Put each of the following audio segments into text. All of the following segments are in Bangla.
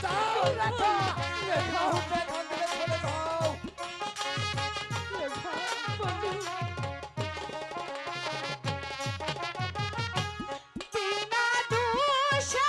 বাঁচাও রাজা রেখাও এখান থেকে চলে যাও না দোষা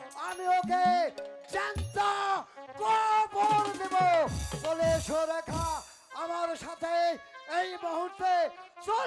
সুরেখা আমার সাথে এই মুহূর্তে চলে